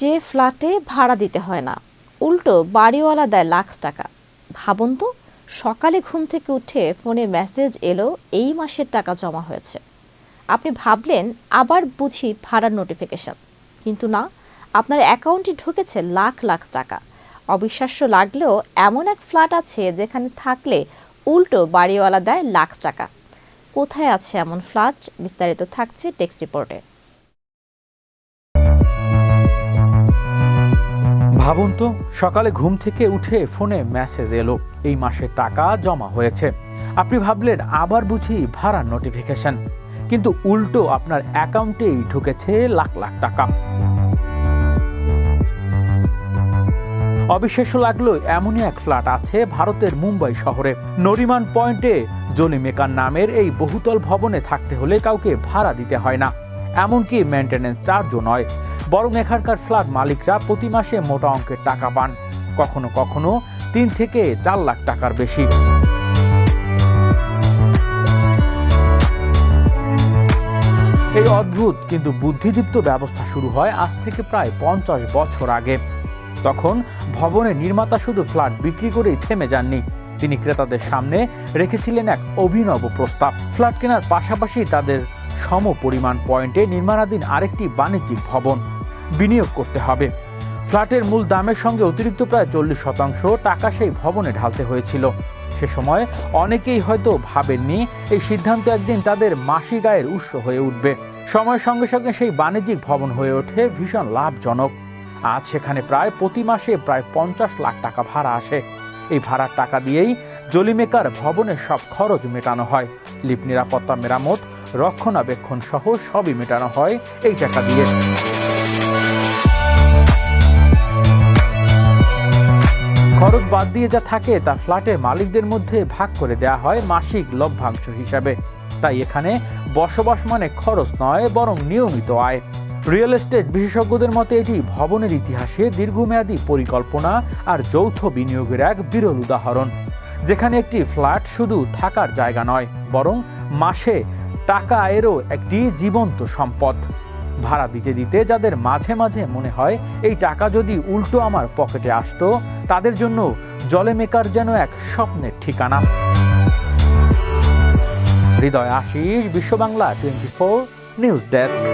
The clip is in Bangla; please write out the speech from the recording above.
যে ফ্ল্যাটে ভাড়া দিতে হয় না। উল্টো বাড়িওয়ালা দেয় লাখ টাকা। ভাবুন তো, সকালে ঘুম থেকে উঠে ফোনে মেসেজ এলো, এই মাসের টাকা জমা হয়েছে। আপনি ভাবলেন, আবার বুঝি ভাড়ার নোটিফিকেশন। কিন্তু না, আপনার অ্যাকাউন্টে ঢুকেছে লাখ লাখ টাকা। অবিশ্বাস্য লাগলেও এমন এক ফ্ল্যাট আছে যেখানে থাকলে উল্টো বাড়িওয়ালা দেয় লাখ টাকা। কোথায় আছে এমন ফ্ল্যাট? বিস্তারিত থাকছে টেক্সট রিপোর্টে। ভাবুন তো, সকালে ঘুম থেকে উঠে ফোনে মেসেজ এলো, এই মাসের টাকা জমা হয়েছে। আপনি ভাবলেন আবার বুঝি ভাড়ার নোটিফিকেশন কিন্তু উল্টো আপনার অ্যাকাউন্টেই ঢুকেছে লাখ লাখ টাকা। অবিশ্বাস্য লাগল, এমনই এক ফ্ল্যাট আছে ভারতের মুম্বাই শহরে। নরিমান পয়েন্টে জলি মেকার নামের এই বহুতল ভবনে থাকতে হলে কাউকে ভাড়া দিতে হয় না। এমনকি মেনটেন্যান্স চার্জও নয়। বরং এখানকার ফ্ল্যাট মালিকরা প্রতি মাসে মোটা অঙ্কের টাকা পান। কখনো কখনো তিন থেকে চার লাখ টাকার বেশি। এই অদ্ভুত কিন্তু বুদ্ধিদীপ্ত ব্যবস্থা শুরু হয় আজ থেকে প্রায় পঞ্চাশ বছর আগে। তখন ভবনের নির্মাতা শুধু ফ্ল্যাট বিক্রি করেই থেমে যাননি। তিনি ক্রেতাদের সামনে রেখেছিলেন এক অভিনব প্রস্তাব। ফ্ল্যাট কেনার পাশাপাশি তাদের সম পরিমাণ পয়েন্টে নির্মাণাধীন আরেকটি বাণিজ্যিক ভবন। বিনিয়োগ করতে হবে। ফ্ল্যাটের মূল দামের সঙ্গে অতিরিক্ত প্রায় চল্লিশ শতাংশ টাকা সেই ভবনে ঢালতে হয়েছিল। সে সময় অনেকেই হয়তো ভাবেননি, এই সিদ্ধান্ত একদিন তাদের মাসিক আয়ের উৎস হয়ে উঠবে। সময়ের সঙ্গে সঙ্গে সেই বাণিজ্যিক ভবন হয়ে ওঠে ভীষণ লাভজনক। আজ সেখানে প্রায় প্রতি মাসে প্রায় পঞ্চাশ লাখ টাকা ভাড়া আসে। এই ভাড়ার টাকা দিয়েই জলিমেকার ভবনের সব খরচ মেটানো হয়। লিপ নিরাপত্তা মেরামত, রক্ষণাবেক্ষণ সহ সবই মেটানো হয় এই টাকা দিয়ে। খরচ বাদ দিয়ে যা থাকে তা ফ্ল্যাটের মালিকদের মধ্যে ভাগ করে দেওয়া হয় মাসিক লভ্যাংশ হিসাবে। তাই এখানে বসবাস মানে খরচ নয়, বরং নিয়মিত আয়। রিয়েল এস্টেট বিশেষজ্ঞদের মতে এটি ভবনের ইতিহাসে দীর্ঘমেয়াদী পরিকল্পনা আর যৌথ বিনিয়োগের এক বিরল উদাহরণ, যেখানে একটি ফ্ল্যাট শুধু থাকার জায়গা নয়, বরং মাসে টাকা আয়েরও একটি জীবন্ত সম্পদ। ভাড়া দিতে দিতে যাদের মাঝে মাঝে মনে হয় এই টাকা যদি উল্টো আমার পকেটে আসতো, তাদের জন্য জলে মেকার যেন এক স্বপ্নের ঠিকানা। Hridoy Ashis Bishwa Bangla twenty four news desk.